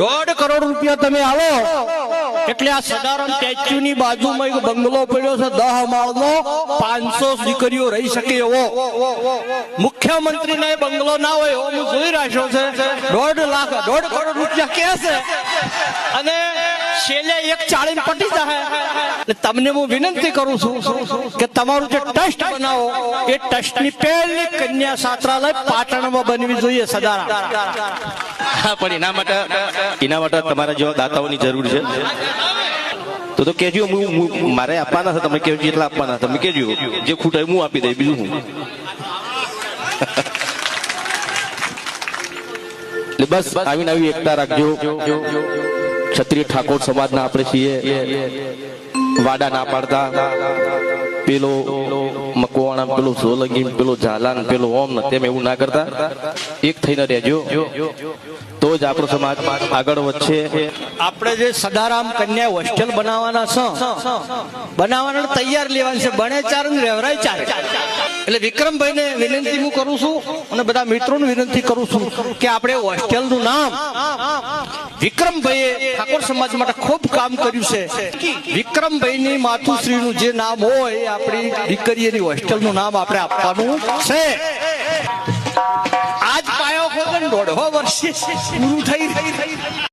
દોઢ કરોડ રૂપિયા તમે આવો એટલે આ સદારામ સ્ટેચ્યુ ની બાજુમાં એક બંગલો પડ્યો છે, દહ માળનો. પાંચસો દીકરીઓ રહી શકે એવો. મુખ્યમંત્રી ને બંગલો ના હોય એવો જોઈ રાખ્યો છે. દોઢ લાખ, દોઢ કરોડ રૂપિયા કે છે? અને છેલ્લે એક ચાળી પટી જાય તમને હું વિનંતી કરું છું કે તમારું જે ટ્રસ્ટ બનાવો, એ ટ્રસ્ટની પહેલી કન્યા છાત્રાલય પાટણમાં બનવી જોઈએ સદારા પણ એના માટે એના માટે તમારા જેવા દાતાઓની જરૂર છે. તો તો કેજો હું મારે આપવાના છે, તમે કેજો એટલા આપવાના તમે કેજો જે ખૂટે હું આપી દઈ બીજું હું બસ, આવીને આવી એકતા રાખજો. ક્ષત્રિય ઠાકોર સમાજના આપણે છીએ. વાડા ના પાડતા. પેલો મકવાણા, પેલો સોલંગી પેલો ઝાલાન પેલો ઓમ ને તેમ એવું ના કરતા. એક થઈને રહેજો. તો જ આપણો સમાજ આગળ વધશે. આપણે જે સદારામ કન્યા હોસ્ટેલ બનાવવાના છે બનાવવાના તૈયાર લેવાનું છે. બને ચાર ને રહેવરાય ચાર. એટલે વિક્રમભાઈ ને વિનંતી હું કરું છું અને બધા મિત્રોને વિનંતી કરું છું કે આપણે હોસ્ટેલનું નામ વિક્રમભાઈએ ઠાકોર સમાજ માટે ખૂબ કામ કર્યું છે. વિક્રમભાઈ ની માતુશ્રી નું જે નામ હોય આપણી દીકરીની હોસ્ટેલનું નામ આપણે આપવાનું છે. આજ પાયો ખોદન દોઢો વર્ષે પૂરું થઈ